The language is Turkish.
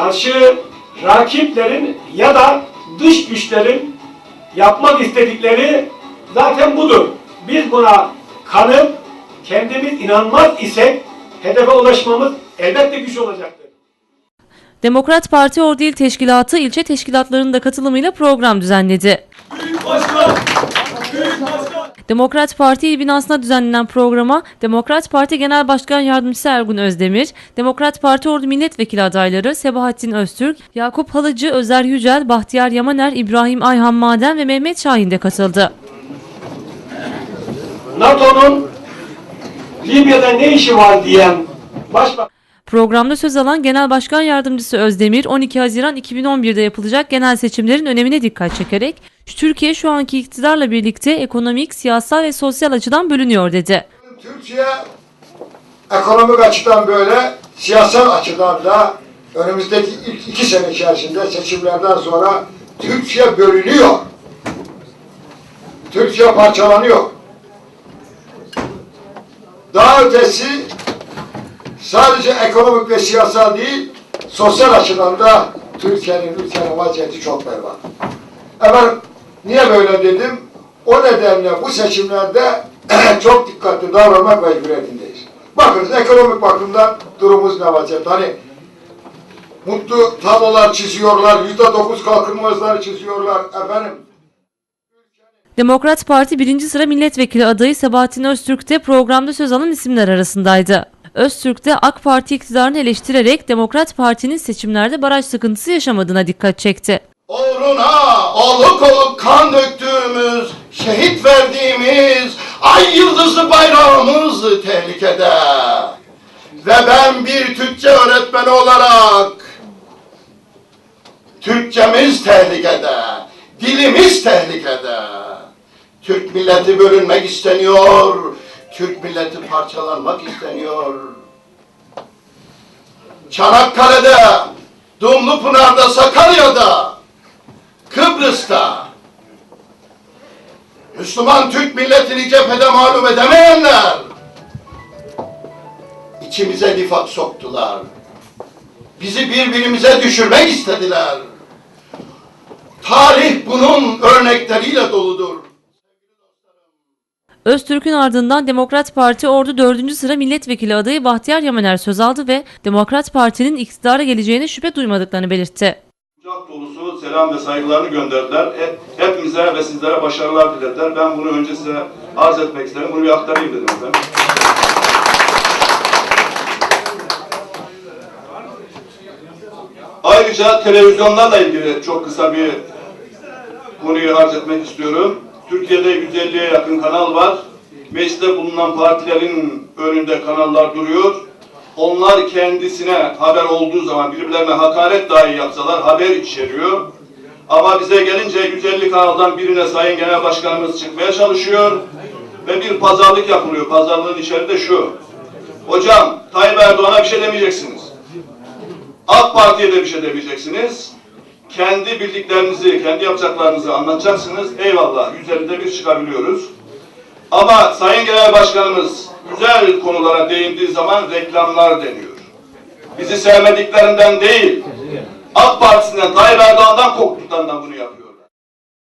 karşı rakiplerin ya da dış güçlerin yapmak istedikleri zaten budur. Biz buna kanıp kendimiz inanmaz isek hedefe ulaşmamız elbette güç olacaktır. Demokrat Parti Ordu İl Teşkilatı ilçe teşkilatlarının da katılımıyla program düzenledi. Demokrat Parti İl binasında düzenlenen programa Demokrat Parti Genel Başkan Yardımcısı Ergun Özdemir, Demokrat Parti Ordu Milletvekili adayları Sebahattin Öztürk, Yakup Halıcı, Özer Yücel, Bahtiyar Yamaner, İbrahim Ayhan Maden ve Mehmet Şahin de katıldı. NATO'nun Libya'da ne işi var diyen Başbakan Programda söz alan Genel Başkan Yardımcısı Özdemir, 12 Haziran 2011'de yapılacak genel seçimlerin önemine dikkat çekerek, Türkiye şu anki iktidarla birlikte ekonomik, siyasal ve sosyal açıdan bölünüyor dedi. Türkiye ekonomik açıdan böyle, siyasal açıdan da önümüzdeki ilk iki sene içerisinde seçimlerden sonra Türkiye bölünüyor. Türkiye parçalanıyor. Daha ötesi sadece ekonomik ve siyasal değil, sosyal açıdan da Türkiye'nin ülkenin vaziyeti çok berbat. Efendim niye böyle dedim? O nedenle bu seçimlerde çok dikkatli davranmak mecburiyetindeyiz. Bakınız ekonomik bakımdan durumumuz ne vaziyet? Hani mutlu tablolar çiziyorlar, yüzde dokuz kalkınma hızları çiziyorlar efendim. Demokrat Parti 1. sıra milletvekili adayı Sebahattin Öztürk de programda söz alan isimler arasındaydı. Öztürk de AK Parti iktidarını eleştirerek Demokrat Parti'nin seçimlerde baraj sıkıntısı yaşamadığına dikkat çekti. Uğruna oluk oluk kan döktüğümüz, şehit verdiğimiz ay yıldızlı bayrağımız tehlikede. Ve ben bir Türkçe öğretmeni olarak Türkçemiz tehlikede, dilimiz tehlikede. Türk milleti bölünmek isteniyor, Türk milleti parçalanmak isteniyor. Çanakkale'de, Dumlupınar'da, Sakarya'da, Kıbrıs'ta Müslüman Türk milletini cephede mağlup edemeyenler içimize nifak soktular. Bizi birbirimize düşürmek istediler. Tarih bunun örnekleriyle doludur. Öztürk'ün ardından Demokrat Parti Ordu 4. sıra milletvekili adayı Bahtiyar Yamaner söz aldı ve Demokrat Parti'nin iktidara geleceğine şüphe duymadıklarını belirtti. Kucak dolusu selam ve saygılarını gönderdiler. Hep, hepimize ve sizlere başarılar dilediler. Ben bunu önce size arz etmek isterim. Bunu bir aktarayım dedim efendim. Ayrıca televizyonlarla ilgili çok kısa bir konuyu arz etmek istiyorum. Türkiye'de 150'ye yakın kanal var. Mecliste bulunan partilerin önünde kanallar duruyor. Onlar kendisine haber olduğu zaman birbirlerine hakaret dahi yapsalar haber içeriyor. Ama bize gelince 150 kanaldan birine Sayın Genel Başkanımız çıkmaya çalışıyor ve bir pazarlık yapılıyor. Pazarlığın içeriği de şu. Hocam Tayyip Erdoğan'a bir şey demeyeceksiniz. AK Parti'ye de bir şey demeyeceksiniz. Kendi bildiklerinizi, kendi yapacaklarınızı anlatacaksınız. Eyvallah, 150'de bir çıkabiliyoruz. Ama Sayın Genel Başkanımız güzel konulara değindiği zaman reklamlar deniyor. Bizi sevmediklerinden değil, AK Partisi'nden, Tayyip Erdoğan'dan korktuklarından bunu yapıyor.